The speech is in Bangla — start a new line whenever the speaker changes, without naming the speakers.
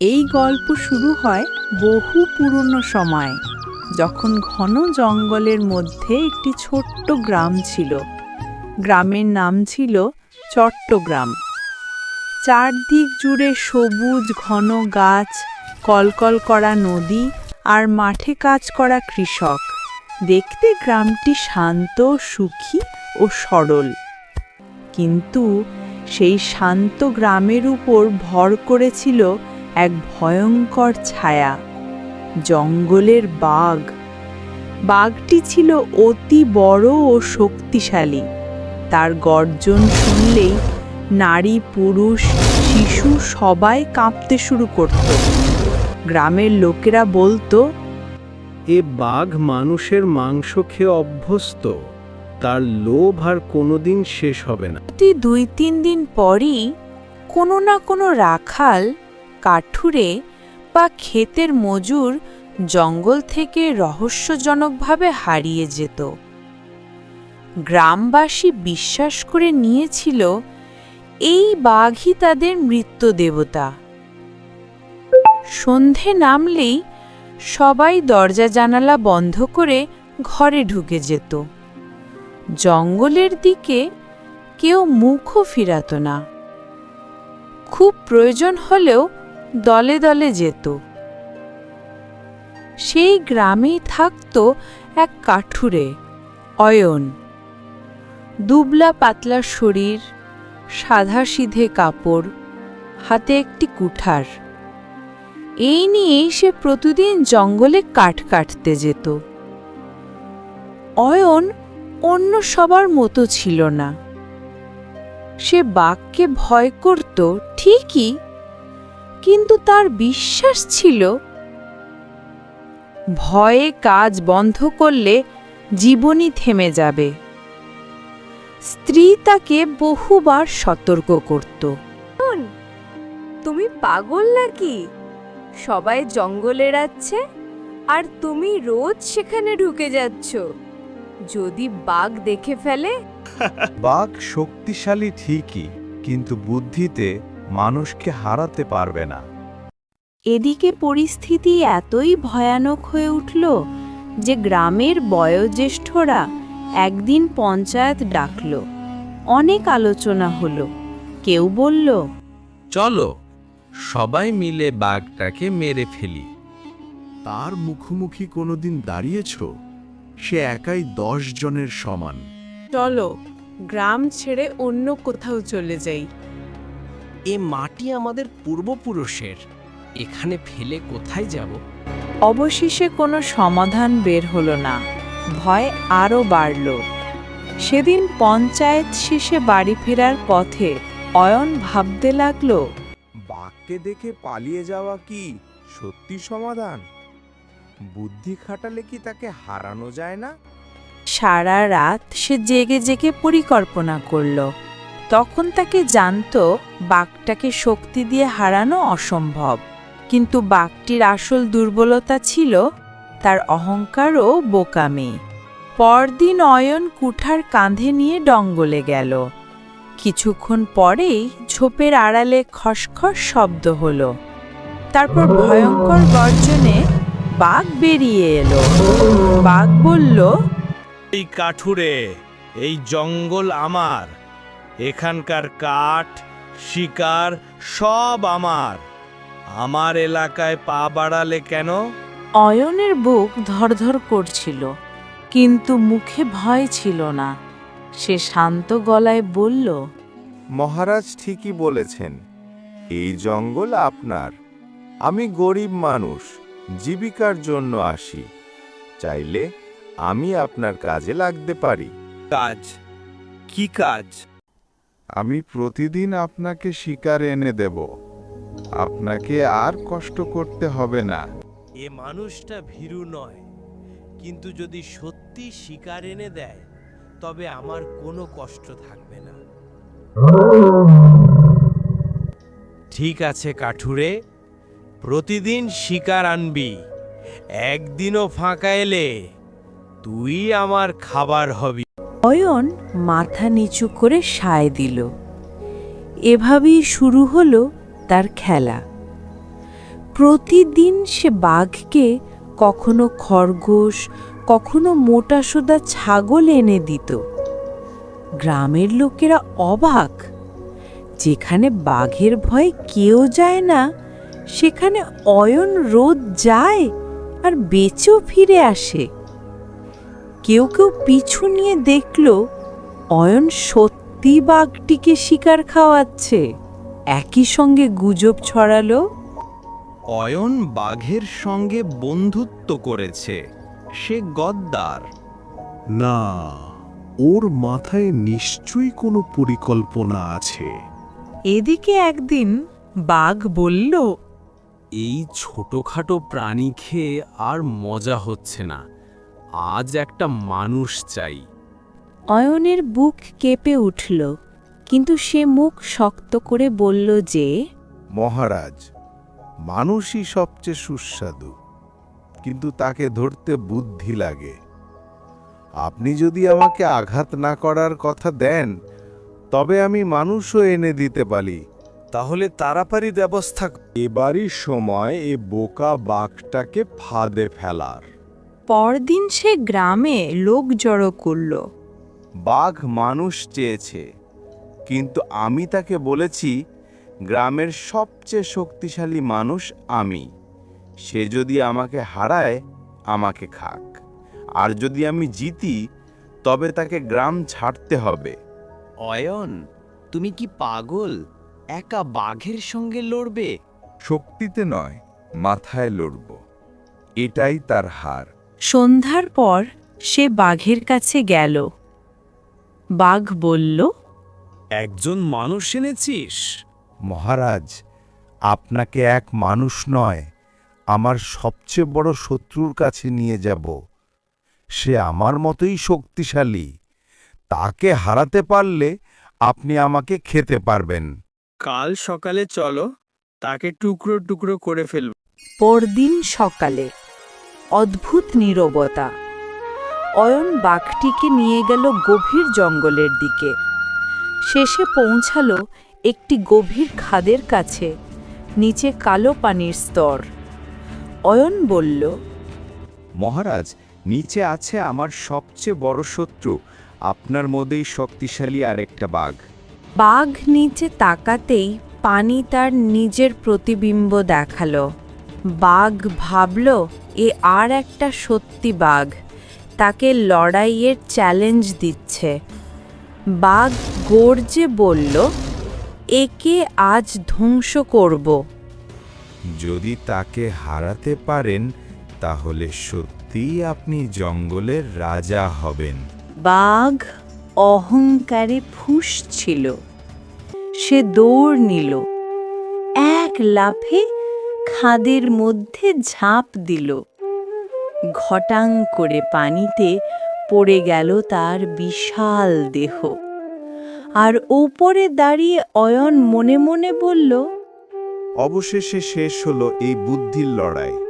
এই গল্প শুরু হয় বহু পুরনো সময়, যখন ঘন জঙ্গলের মধ্যে একটি ছোট্ট গ্রাম ছিল। গ্রামের নাম ছিল চট্টগ্রাম। চারদিক জুড়ে সবুজ ঘন গাছ, কলকল করা নদী আর মাঠে কাজ করা কৃষক। দেখতে গ্রামটি শান্ত, সুখী ও সরল। কিন্তু সেই শান্ত গ্রামের উপর ভর করেছিল এক ভয়ঙ্কর ছায়া জঙ্গলের বাঘ। বাঘটি ছিল অতি বড় ও শক্তিশালী। তার গর্জন শুনলেই নারী পুরুষ শিশু সবাই কাঁপতে শুরু করত। গ্রামের লোকেরা বলতো
এ বাঘ মানুষের মাংস খেয়ে অভ্যস্ত। তার লোভ আর কোনোদিন শেষ হবে না।
প্রতি দুই তিন দিন পরই কোনো না কোনো রাখাল কাঠুরে বা ক্ষেতের মজুর জঙ্গল থেকে রহস্যজনকভাবে হারিয়ে যেত। গ্রামবাসী বিশ্বাস করে নিয়েছিল, এই বাঘই তাদের মৃত্যু দেবতা। সন্ধে নামলেই সবাই দরজা জানালা বন্ধ করে ঘরে ঢুকে যেত। জঙ্গলের দিকে কেউ মুখও ফিরাত না। খুব প্রয়োজন হলেও দলে দলে যেত। সেই গ্রামেই থাকত এক কাঠুরে, অয়ন। দুবলা পাতলা শরীর, সাদা সিধে কাপড়, হাতে একটি কুঠার। এই নিয়েই সে প্রতিদিন জঙ্গলে কাঠ কাটতে যেত। অয়ন অন্য সবার মতো ছিল না। সে বাঘকে ভয় করত, ঠিকই কিন্তু তার বিশ্বাস ছিল ভয়ে কাজ বন্ধ করলে জীবনই থেমে যাবে। স্ত্রী তাকে বহুবার সতর্ক করত।
তুমি পাগল নাকি? সবাই জঙ্গলে রাচ্ছে আর তুমি রোজ সেখানে ঢুকে যাচ্ছ। যদি বাঘ দেখে ফেলে?
বাঘ শক্তিশালী ঠিকই কিন্তু বুদ্ধিতে মানুষকে হারাতে পারবে না।
এদিকে পরিস্থিতি এতই ভয়ানক হয়ে উঠল যে গ্রামের বয়োজ্যেষ্ঠরা একদিন পঞ্চায়েত ডাকল। অনেক আলোচনা হলো। কেউ বলল
চলো সবাই মিলে বাঘটাকে মেরে ফেলি।
তার মুখোমুখি কোনোদিন দাঁড়িয়েছ? সে একাই দশ জনের সমান।
চলো গ্রাম ছেড়ে অন্য কোথাও চলে যাই।
এ মাটি আমাদের পূর্বপুরুষের। এখানে ফেলে কোথায় যাব?
অবশেষে কোনো সমাধান বের হলো না। ভয় আরও বাড়ল। সেদিন পঞ্চায়েত শেষে বাড়ি ফেরার পথে অয়ন ভাবতে লাগল
বাঘকে দেখে পালিয়ে যাওয়া কি সত্যি সমাধান? বুদ্ধি খাটালে কি তাকে হারানো যায় না?
সারা রাত সে জেগে জেগে পরিকল্পনা করল। তখন তাকে জানতো বাঘটাকে শক্তি দিয়ে হারানো অসম্ভব। কিন্তু বাঘটির আসল দুর্বলতা ছিল তার অহংকার ও বোকামি। পরদিন অয়ন কুঠার কাঁধে নিয়ে ডঙ্গলে গেল। কিছুক্ষণ পরেই ঝোপের আড়ালে খসখস শব্দ হলো। তারপর ভয়ঙ্কর গর্জনে বাঘ বেরিয়ে এলো। বাঘ বলল,
এই কাঠুরে, এই জঙ্গল আমার। এখানকার কাঠ শিকার সব আমার। আমার এলাকায় পা বাড়ালে কেন?
অয়নের বুক ধরধর করছিল কিন্তু মুখে ভয় ছিল না। সে শান্ত গলায় বলল
মহারাজ ঠিকই বলেছেন এই জঙ্গল আপনার। আমি গরিব মানুষ জীবিকার জন্য আসি। চাইলে আমি আপনার কাজে লাগতে পারি।
কাজ? কি কাজ?
আমি প্রতিদিন আপনাকে শিকার এনে দেব। আপনাকে আর কষ্ট করতে হবে না।
এ মানুষটা ভীরু নয়। কিন্তু যদি সত্যি শিকার এনে দেয়, তবে আমার কোনো কষ্ট থাকবে না। ঠিক আছে কাঠুরে, প্রতিদিন শিকার আনবি। একদিনও ফাঁকা এলে তুই আমার খাবার হবি।
অয়ন মাথা নিচু করে সায় দিল। এভাবেই শুরু হলো তার খেলা। প্রতিদিন সে বাঘকে কখনো খরগোশ, কখনো মোটাসোদা ছাগল এনে দিত। গ্রামের লোকেরা অবাক। যেখানে বাঘের ভয়ে কেউ যায় না, সেখানে অয়ন রোদ যায় আর বেঁচেও ফিরে আসে। কেউ কেউ পিছু নিয়ে দেখল অয়ন সত্যি বাঘটিকে শিকার খাওয়াচ্ছে। একই সঙ্গে গুজব ছড়ালো
অয়ন বাঘের সঙ্গে বন্ধুত্ব করেছে। সে গদ্দার।
না ওর মাথায় নিশ্চয়ই কোনো পরিকল্পনা আছে।
এদিকে একদিন বাঘ বলল
এই ছোটখাটো প্রাণী খেয়ে আর মজা হচ্ছে না। আজ একটা মানুষ চাই।
অয়নের বুক কেঁপে উঠল কিন্তু সে মুখ শক্ত করে বলল যে
মহারাজ মানুষই সবচেয়ে সুস্বাদু কিন্তু তাকে ধরতে বুদ্ধি লাগে। আপনি যদি আমাকে আঘাত না করার কথা দেন তবে আমি মানুষও এনে দিতে পারি।
তাহলে তাড়াতাড়ি ব্যবস্থা
এবারই সময় এ বোকা বাঘটাকে ফাঁদে ফেলার।
পরদিন সে গ্রামে লোক জড়ো করল।
বাঘ মানুষ চেয়েছে কিন্তু আমি তাকে বলেছি গ্রামের সবচেয়ে শক্তিশালী মানুষ আমি। সে যদি আমাকে হারায় আমাকে খাক। আর যদি আমি জিতি তবে তাকে গ্রাম ছাড়তে হবে।
অয়ন তুমি কি পাগল? একা বাঘের সঙ্গে লড়বে?
শক্তিতে নয় মাথায় লড়ব। এটাই তার হার।
সন্ধ্যার পর সে বাঘের কাছে গেল। বাঘ বলল
একজন মানুষ এনেছিস?
মহারাজ আপনাকে এক মানুষ নয় আমার সবচেয়ে বড় শত্রুর কাছে নিয়ে যাব। সে আমার মতোই শক্তিশালী। তাকে হারাতে পারলে আপনি আমাকে খেতে পারবেন।
কাল সকালে চলো তাকে টুকরো টুকরো করে ফেলব।
পরদিন সকালে অদ্ভুত নীরবতা। অয়ন বাঘটিকে নিয়ে গেল গভীর জঙ্গলের দিকে। শেষে পৌঁছালো একটি গভীর খাদের কাছে নিচে কালো পানির স্তর। অয়ন বলল
মহারাজ নিচে আছে আমার সবচেয়ে বড় শত্রু আপনার মধ্যেই শক্তিশালী আরেকটা বাঘ।
বাঘ নিচে তাকাতেই পানি তার নিজের প্রতিবিম্ব দেখাল। বাঘ ভাবল এ আর একটা সত্যি বাঘ। তাকে লড়াইয়ের চ্যালেঞ্জ দিচ্ছে। বাঘ গর্জে বলল একে আজ ধ্বংস করব।
যদি তাকে হারাতে পারেন তাহলে সত্যিই আপনি জঙ্গলের রাজা হবেন।
বাঘ অহংকারে ফুঁসছিল। সে দৌড় নিল। এক লাফে খাদের মধ্যে ঝাঁপ দিল। ঘটাং করে পানিতে পড়ে গেল তার বিশাল দেহ। আর ওপরে দাঁড়িয়ে অয়ন মনে মনে বলল,
অবশেষে শেষ হলো এই বুদ্ধির লড়াই।